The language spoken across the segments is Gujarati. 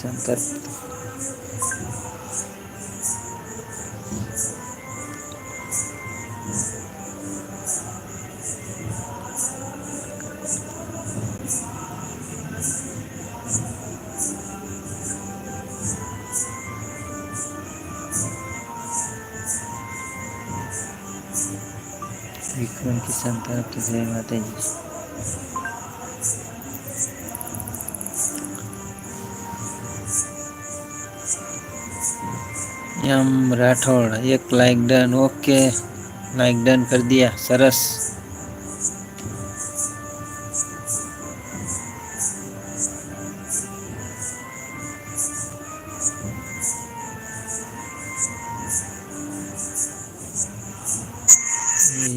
જય મા ચામુંડા વિક્રમ કિશન કર વિક્રમ કિસાન તરફથી જય માતાજી એમ રાઠોડ એક like done okay like done કરી દિયા સરસ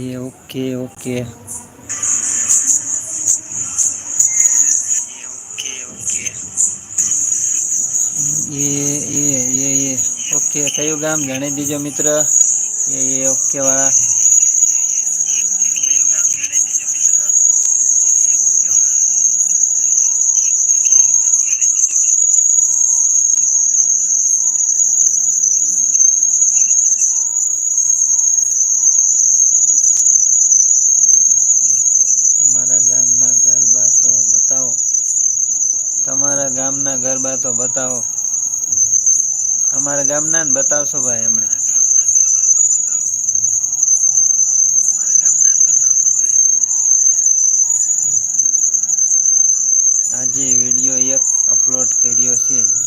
એ ઓકે ઓકે એ એ એ એ ઓકે કયું ગામ જાણી દીજો મિત્ર. એ એ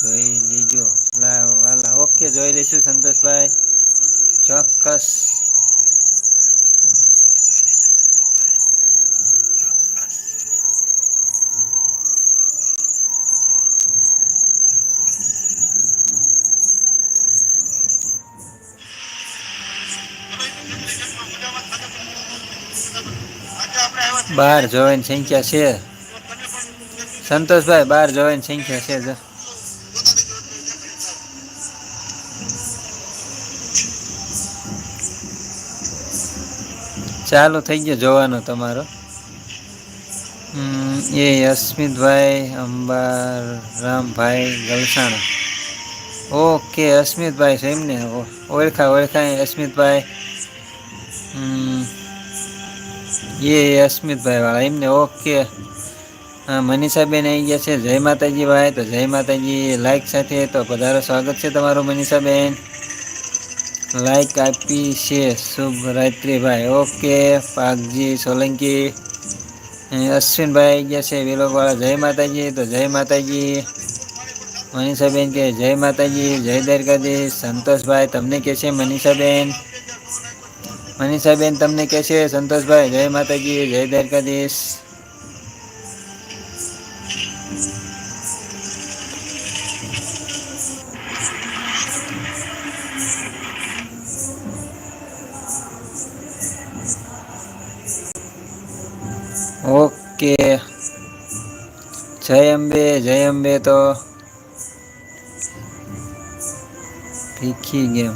જોઈ લેજો. વાલા, ઓકે, જોઈ લઈશું સંતોષભાઈ. ચોક્કસ. બાર જોવાની સંખ્યા છે. સંતોષભાઈ, બાર જોવાની સંખ્યા છે. ચાલુ થઈ ગયો જોવાનો તમારો. એ અસ્મિતભાઈ અંબારામભાઈ ગલસાણા. ઓકે, અસ્મિતભાઈ છે એમને ઓળખા, ઓળખાય અસ્મિતભાઈ. એ અસ્મિતભાઈ વાળા એમને ઓકે. મનીષાબેન આવી ગયા છે. જય માતાજી ભાઈ. તો જય માતાજી લાઈક સાથે તો વધારે સ્વાગત છે તમારું મનીષાબેન. લાઈક આપી છે શુભ રાત્રિ ભાઈ ઓકે પાકજી સોલંકી અશ્વિનભાઈ ગયા છે વિલોકવાળા જય માતાજી તો જય માતાજી મનીષાબેન કે જય માતાજી જય દ્વારકાધીશ સંતોષભાઈ તમને કહે છે મનીષાબેન મનીષાબેન તમને કહે છે સંતોષભાઈ જય માતાજી જય દ્વારકાધીશ ઓકે. જય અંબે જય અંબે તો. ભીખી ગેમ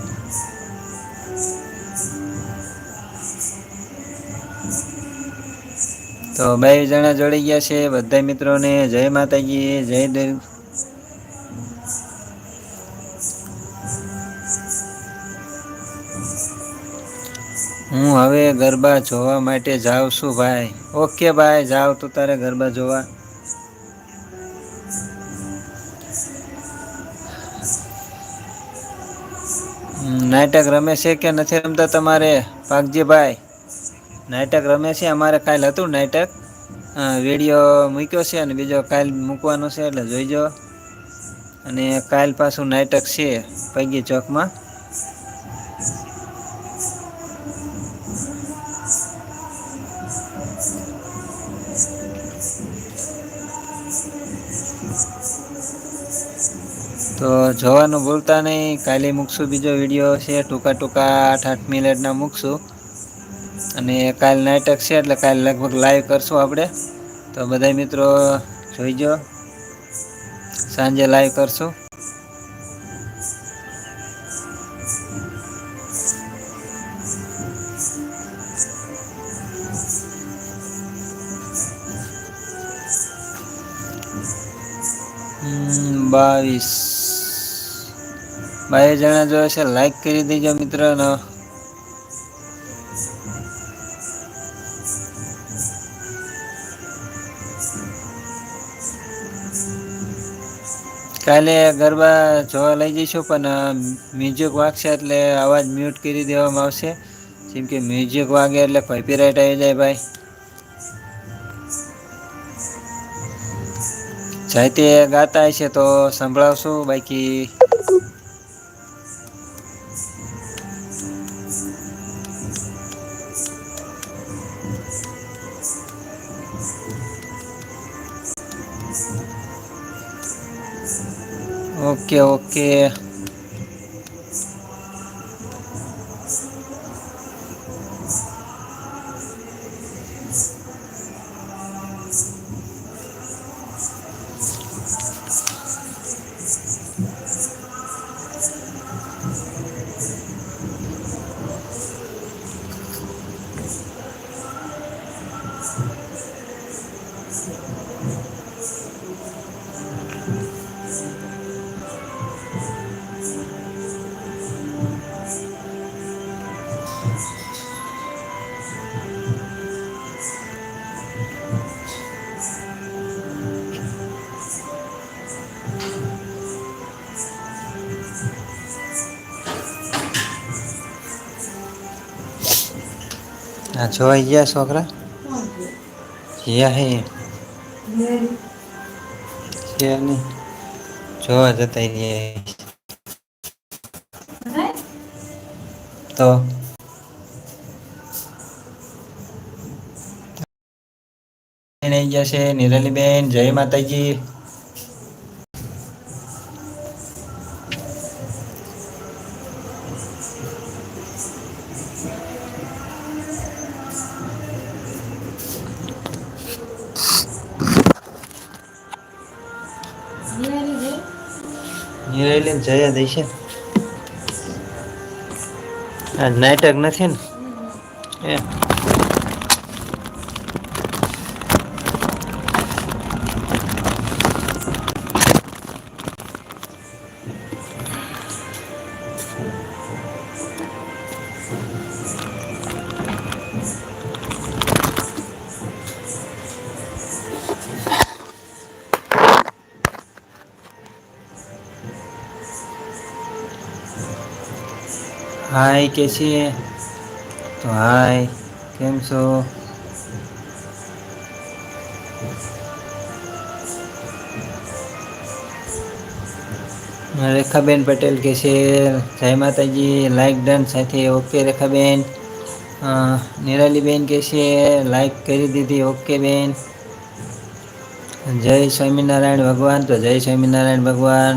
તો બે જણા જોડી ગયા છે. બધા મિત્રોને જય માતાજી, જય દેવ હવે ગરબા જોવા માટે જાઉં છું ભાઈ. ઓકે ભાઈ જાવ તું તારે ગરબા જોવા. નાટક રમે છે કે નથી રમતા તમારે પાકજીભાઈ નાટક રમે છે? અમારે કાલ હતું નાટક. વીડિયો મૂક્યો છે અને બીજો કાલ મૂકવાનો છે, એટલે જોઈજો. અને કાલ પાછું નાટક છે પૈગી ચોકમાં. તો જોવાનું ભૂલતા નહીં. કાલે મૂકશું બીજો વીડિયો છે. ટૂંકા ટૂંકા આઠ આઠ મિનિટના મૂકશું. અને કાલ નાટક છે, એટલે કાલે લગભગ લાઈવ કરશું આપણે. તો બધા મિત્રો જોઈજો. સાંજે લાઈવ કરશું. બાવીસ. બાવીસ જણા જો છે લાઈક કરી દેજો મિત્રને. કાલે ગરબા જોવા લઈ જઈશું, પણ મ્યુઝિક વાગશે એટલે અવાજ મ્યુટ કરી દેવામાં આવશે. જેમ કે મ્યુઝિક વાગે એટલે કોપીરાઇટ આવી જાય ભાઈ. જાય તે ગાતા હશે તો સંભળાવશું, બાકી ઓકે ઓકે હા જોઈ ગયા છોકરા? જ્યા હે? છે નહીં. જોવા જતા રહ્યા તો? ગયા છે નિરાલીબેન. જય માતાજી. નિરાલીને જયા દઈ છે. આજ નાટક નથી ને? એ. હાય કે છે? તો હાય, કેમ છો? રેખાબેન પટેલ કે છે, જય માતાજી લાઈક ડન સાથે ઓકે રેખાબેન. નિરાલીબેન કે છે લાઈક કરી દીધી ઓકે બેન. જય સ્વામિનારાયણ ભગવાન, તો જય સ્વામિનારાયણ ભગવાન.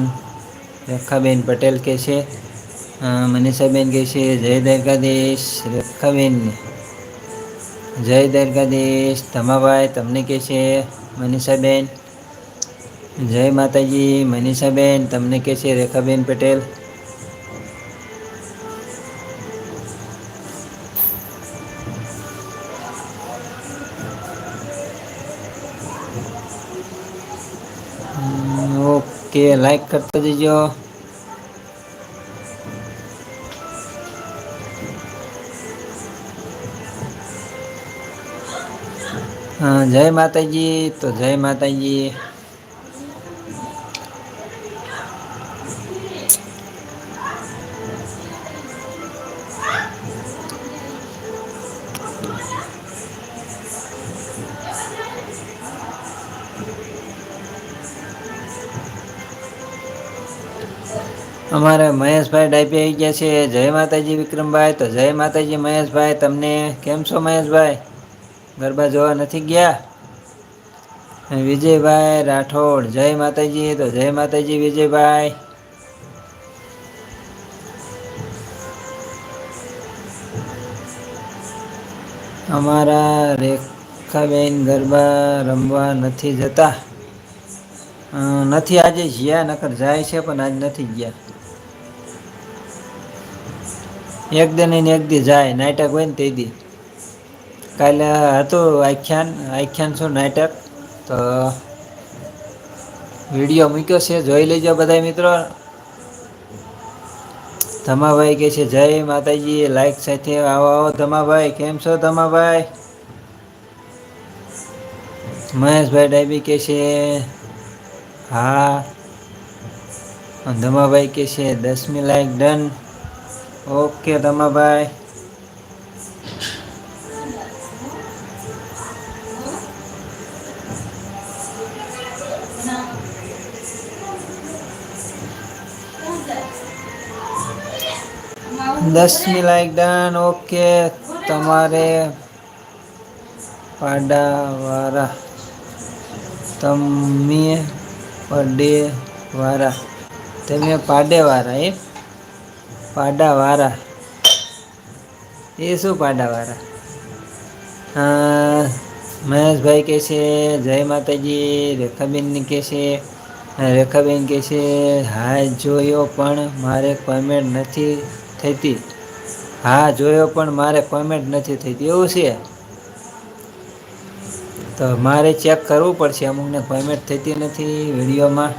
રેખાબેન પટેલ કે છે મનીષાબેન કહે છે, જય દ્વારકાધીશ રેખાબેન. જય દ્વારકાધીશ ધમાભાઈ તમને કહે છે, મનીષાબેન. જય માતાજી, મનીષાબેન, તમને કહે છે, રેખાબેન પટેલ. ઓકે લાઈક કરતા જજો. જય માતાજી તો જય માતાજી અમારે મહેશભાઈ ડાયપી આવી ગયા છે. જય માતાજી વિક્રમભાઈ, તો જય માતાજી મહેશભાઈ, તમને કેમ છો મહેશભાઈ? ગરબા જોવા નથી ગયા. વિજયભાઈ રાઠોડ, જય માતાજી, તો જય માતાજી વિજયભાઈ. અમારા રેખાબેન ગરબા રમવા નથી જતા. નથી આજે જ્યાં, નકર જાય છે, પણ આજ નથી ગયા. એક દિન એક દી જાય, નાટક હોય ને તે દી. કાલે હતું આખ્યાન આખ્યાન શું નાટક? તો વીડિયો મૂક્યો છે, જોઈ લેજો બધા મિત્રો. ધમાભાઈ કે છે, જય માતાજી લાઈક સાથે આવો આવો ધમાભાઈ, કેમ છો તમાભાઈ મહેશભાઈ ડાયબી કે છે, હા. ધમાભાઈ કે છે, દસમી લાઈક ડન ઓકે ધમાભાઈ. દસમી લાઈક ડન ઓકે તમારે પાડાવાળા, તમે પડેવાળા. તમે પાડેવાળા એ પાડાવાળા. એ શું પાડાવાળા? મહેશભાઈ કહે છે, જય માતાજી રેખાબેન કહે છે, રેખાબેન કહે છે, હા, જોયો પણ મારે પેમેન્ટ નથી. થતી. હા, જોયો પણ મારે પેમેન્ટ નથી થતી. એવું છે. તો મારે ચેક કરવું પડશે. અમુકને પેમેન્ટ થતી નથી વિડીયોમાં.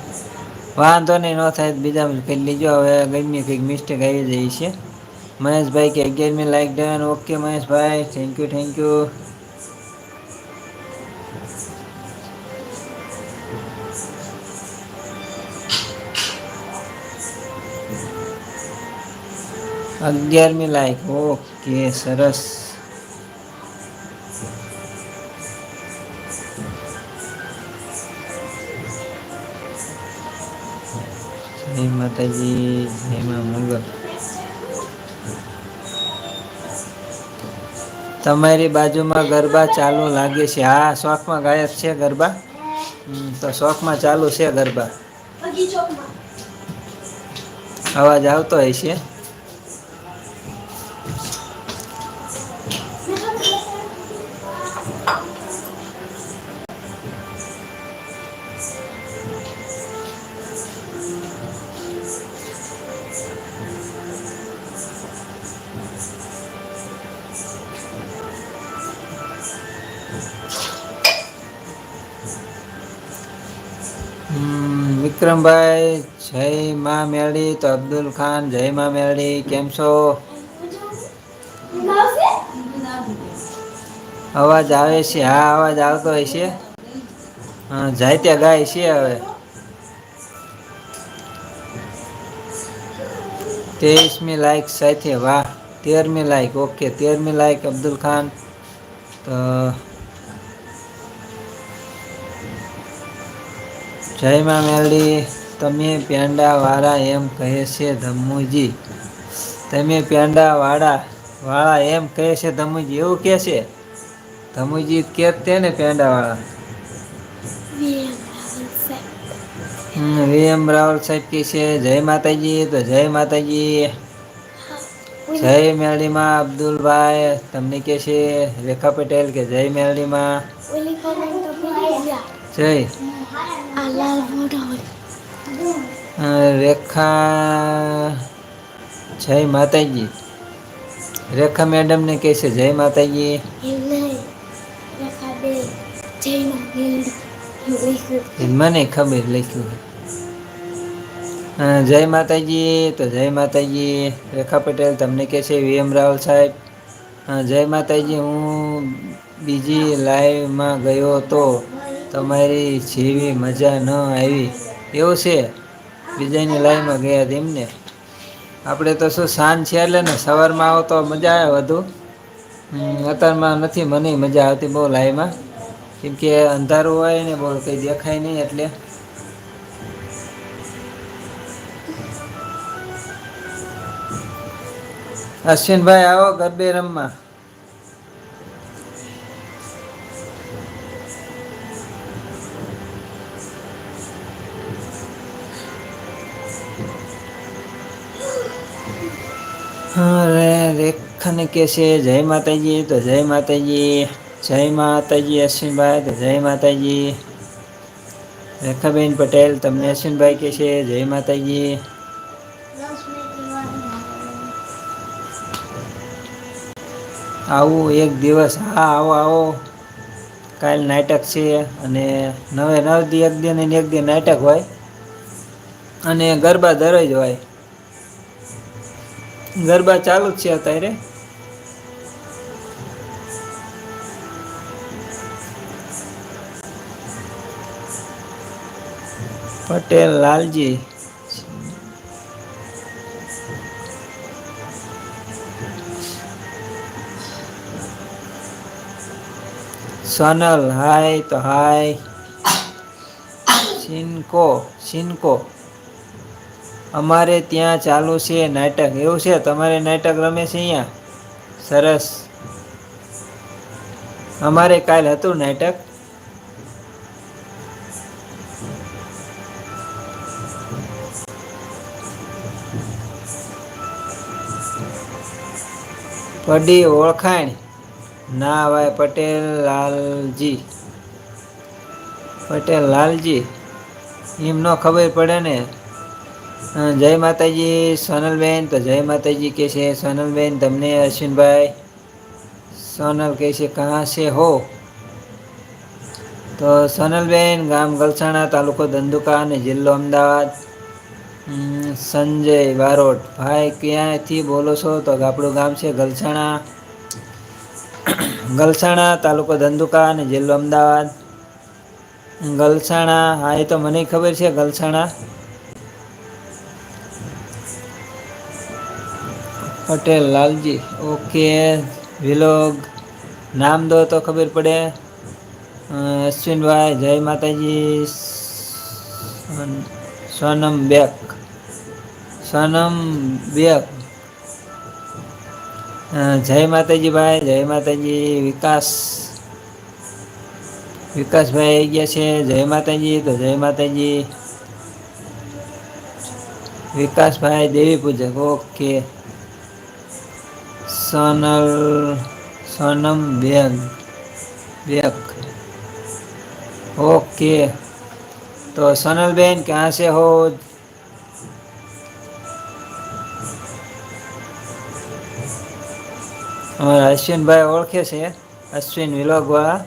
વાંધો નહીં, ન થાય બીજા કંઈ લીજો. હવે ગમે કંઈક મિસ્ટેક આવી જાય છે. મહેશભાઈ કે અગિયારમી like done okay Maheshbhai. Thank you thank you અગિયારમી લાઈક. ઓકે સરસ. જય માતાજી જય મા મંગલ. તમારી બાજુમાં ગરબા ચાલુ લાગે છે. હા શોખમાં ગાયક છે ગરબા? તો શોખમાં ચાલુ છે ગરબા. અવાજ આવતો હોય છે? વિક્રમભાઈ, જય મા મેળી તો અબ્દુલ ખાન, જય મા મેળી કેમ છો? અવાજ આવે છે, હા, અવાજ આવતો હોય છે. હા, જાય ત્યાં ગાય છે હવે. તેવીસમી લાઈક સાથે વાહ, તેરમી લાઈક ઓકે તેરમી લાઈક અબ્દુલ ખાન. તો જય મા મેલડી. તમે પેંડાવાળા એમ કહે છે ધમ્મુજી. તમે પેંડાવાળા વાળા એમ કહે છે ધમ્મુજી. એવું કહે છે? ધમ્મુજી કે તે ને પેંડાવાળા વીએમ રાવલ સાહેબ કે છે જય માતાજી. તો જય માતાજી. જય મેલડીમાં અબ્દુલભાઈ. તમને કે છે રેખા પટેલ કે જય મેલડીમાં. જય. રેખા જય માતાજી રેખા મેડમને કહે છે જય માતાજી મને ખબર લખ્યું જય માતાજી તો જય માતાજી રેખા પટેલ તમને કે છે વીએમ રાવલ સાહેબ જય માતાજી હું બીજી લાઈવમાં ગયો તો તમારી જેવી મજા ન આવી. એવું છે. બીજાની લાઈનમાં ગયા હતા એમને. આપણે તો શું સાંજ છે એટલે ને સવારમાં આવો તો મજા આવે વધુ. અત્યારમાં નથી મને મજા આવતી બહુ લાઈમાં કેમ કે અંધારું હોય ને બહુ કંઈ દેખાય નહીં એટલે. અશ્વિનભાઈ આવો ગરબે રમવા. રેખાને કે છે, જય માતાજી, તો જય માતાજી જય માતાજી અશ્વિનભાઈ, તો જય માતાજી. રેખાબેન પટેલ, તમને અશ્વિનભાઈ કે છે, જય માતાજી. આવું એક દિવસ, હા, આવો આવો. કાલ નાટક છે અને નવે, નવ દી, એક દિન એક દિન નાટક હોય. અને ગરબા દરજ હોય. ગરબા ચાલુ જ છે અત્યારે. પટેલ લાલજી. સોનલ હાય તો હાય. સિનકો સિનકો. અમારે ત્યાં ચાલુ છે નાટક. એવું છે? તમારે નાટક રમે છે અહીંયા? સરસ. અમારે કાલ હતું નાટક. પડી ઓળખાણ. ના ભાઈ પટેલ લાલજી પટેલ લાલજી એમ ન ખબર પડે ને? જય માતાજી, સોનલબેન. તો જય માતાજી કે છે, સોનલબેન, તમને અશ્વિનભાઈ. સોનલ કહે છે, કહા છે હો? તો સોનલબેન, ગામ ગલસાણા તાલુકો ધંધુકા અને જિલ્લો અમદાવાદ. સંજય બારોટ, ભાઈ, ક્યાંથી બોલો છો? તો આપણું ગામ છે ગલસાણા. ગલસાણા તાલુકો ધંધુકા અને જિલ્લો અમદાવાદ. ગલસાણા, હા, એ તો મને ખબર છે ગલસાણા. પટેલ, લાલજી. ઓકે વિલોગ નામ દો તો ખબર પડે. અશ્વિનભાઈ, જય માતાજી. સોનમ બેક સોનમ બેક જય માતાજી ભાઈ જય માતાજી. વિકાસ. વિકાસભાઈ આવી ગયા છે. જય માતાજી, તો જય માતાજી. વિકાસભાઈ દેવી પૂજક. ઓકે સોનલ સોનમ બેગ બેક ઓકે તો સોનલબેન ક્યાં से हो? અમારા અશ્વિનભાઈ ઓળખે છે અશ્વિન વિલોગવાળા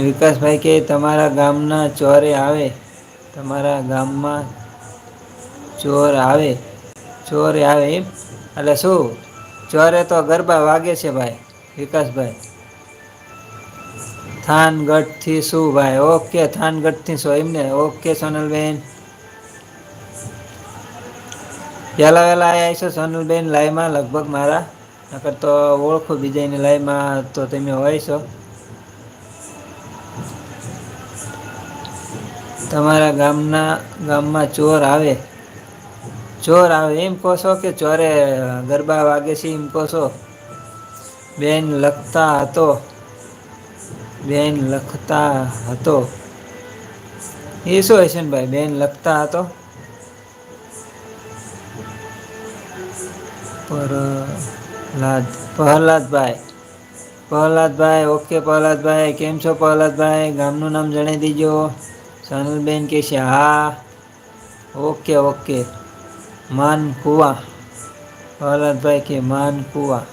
વિકાસભાઈ કે તમારા ગામના ચોરે આવે તમારા ગામમાં ચોર આવે ચોરે આવે એમ? એટલે શું? ચોરે તો ગરબા વાગે છે ભાઈ, વિકાસભાઈ. થાનગઢથી શું ભાઈ? ઓકે, થાનગઢથી શું એમને ઓકે, સોનલબેન. પહેલાં વહેલા આવ્યા છો સોનલબેન લાઈમાં લગભગ મારા. નકર તો ઓળખો બીજાની લાઈમાં તો તમે હોય છો. તમારા ગામના ગામમાં ચોર આવે. ચોર આવે, એમ કહો છો કે ચોરે ગરબા વાગે છે એમ કહો છો? બેન લખતા હતો, બેન લખતા હતો. એ શું હશે ને ભાઈ, બેન લખતા હતો? પ્રહલાદ, પ્રહલાદભાઈ પ્રહલાદભાઈ, ઓકે પ્રહલાદભાઈ, કેમ છો પ્રહલાદભાઈ? ગામનું નામ જણાવી દીજો. સોનલબેન કે છે, હા. Okay okay. માન કુવા પ્રહલાદભાઈ કે માન કુવા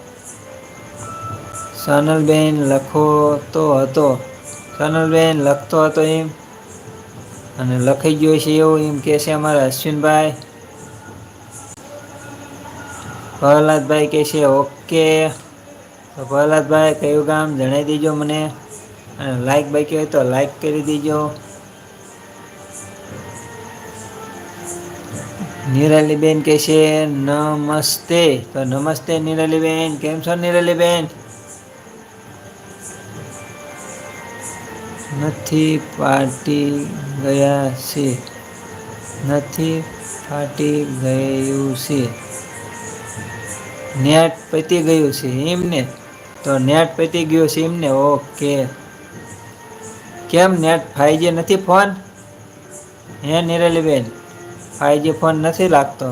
સોનલબેન લખો તો હતો. સનલબેન લખતો હતો એમ. અને લખી ગયો છે એવું એમ કહે છે અમારા અશ્વિનભાઈ. પ્રહલાદભાઈ કહે છે ઓકે. તો પ્રહલાદભાઈ કયું ગામ જણાવી દેજો મને. અને લાઈક બાકી હોય તો લાઈક કરી દેજો. નિરાલીબેન કહે છે, નમસ્તે. તો, નમસ્તે નિરાલીબેન, કેમ છો નિરાલીબેન? નથી પાટી ગયા છે. નથી ફાટી ગયું છે. નેટ પતી ગયું છે એમને? તો નેટ પતી ગયું છે એમને? ઓકે. કેમ નેટ ફાઈજી નથી ફોન? હે નિરાલીબેન ફાઈજી ફોન નથી લાગતો.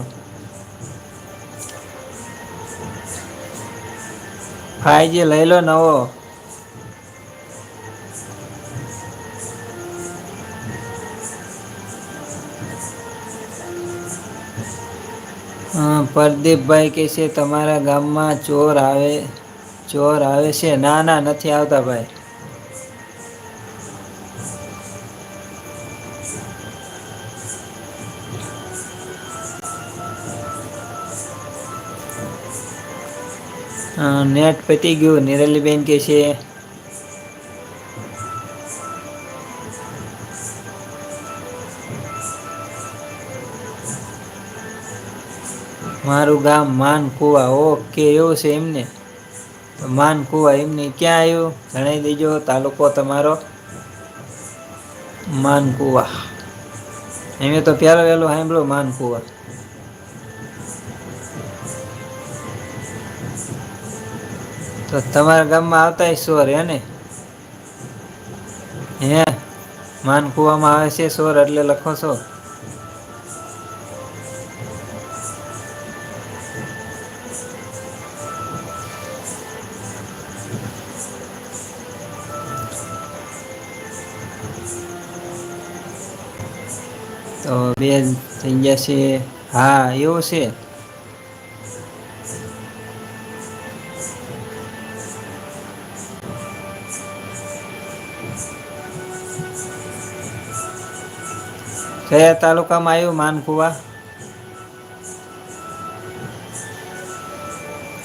ફાઈજી લઈ લો નવો. પ્રદીપભાઈ કહે છે, તમારા ગામમાં ચોર આવે ચોર આવે છે? ના ના, નથી આવતા ભાઈ. નેટ પતી ગયું. નિરલીબેન કે છે, મારું ગામ માનકુવા. ઓકે, એવું છે એમને? માનકુવા એમને ક્યાં આવ્યું? જણાવી દેજો. તાલુકો તમારો માનકુવા. એમ તો પ્યાર વહેલું સાંભળો, માનકુવા. તો તમારા ગામમાં આવતા સોર, હે ને? હે? માન કુવામાં આવે છે સોર એટલે લખો છો. તો બે થઈ ગયા છે. હા, એવું છે. કયા તાલુકામાં આવ્યું માનકુવા?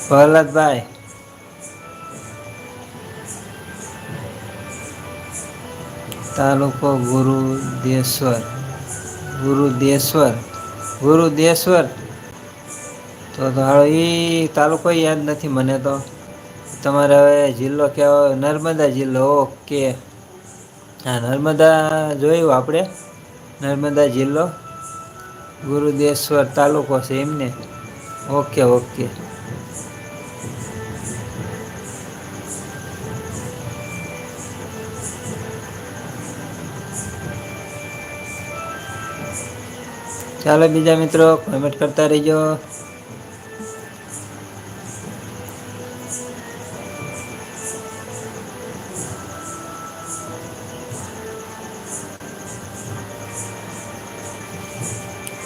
પ્રહલાદભાઈ તાલુકો ગુરુદેશ્વર. ગુરુદેશ્વર. ગુરુદેશ્વર. તો હાલો એ તાલુકો યાદ નથી મને તો. તમારે હવે જિલ્લો કહેવાય, નર્મદા જિલ્લો. ઓકે. હા નર્મદા જોયું આપણે નર્મદા જિલ્લો ગુરુદેશ્વર તાલુકો છે એમને. Okay okay. ચાલો બીજા મિત્રો કોમેન્ટ કરતા રહીજો.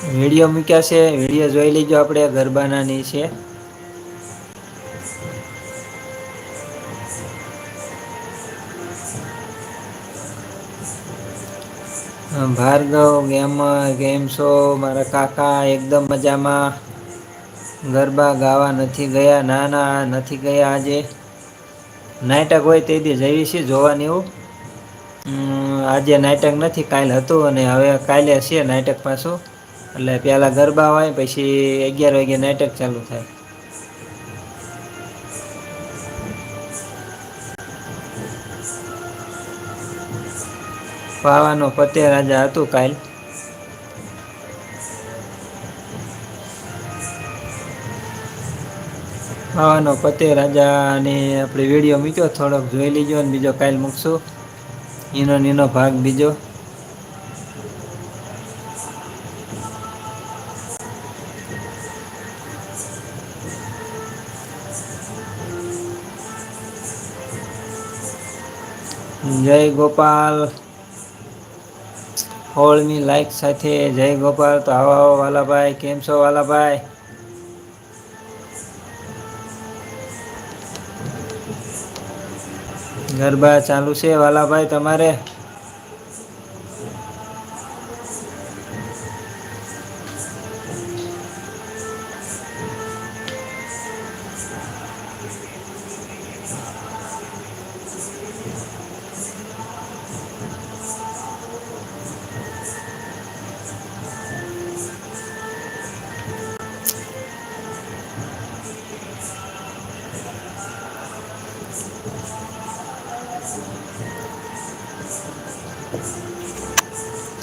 વીડિયો મૂક્યા છે. વીડિયો જોઈ લેજો આપણે, ગરબાનાની છે. ભાર્ગવ, ગેમ ગેમ શો, મારા કાકા, એકદમ મજામાં. ગરબા ગાવા નથી ગયા, ના ના, નથી ગયા આજે. નાટક હોય તે દી જઈએ છીએ જોવાની એવું આજે નાટક નથી, કાલે હતું અને હવે કાલે છે નાટક પાછું. એટલે પહેલાં ગરબા હોય, પછી અગિયાર વાગે નાટક ચાલુ થાય. પાવાનો પતે રાજા હતું કાલ. પાવાનો પતે રાજા અને આપણે વીડિયો મૂક્યો, થોડોક જોઈ લીજો અને બીજો કાલ મૂકશું. એનો એનો ભાગ બીજો. જય ગોપાલ. હોળની લાઈક સાથે જય ગોપાલ. તો આવો વાલાભાઈ, કેમ છો વાલાભાઈ? ગરબા ચાલુ છે વાલાભાઈ તમારે?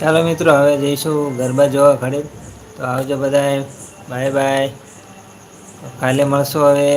ચાલો મિત્રો, હવે જઈશું ગરબા જોવા ઘડે તો આવજો બધાએ બાય બાય. કાલે મળશું હવે.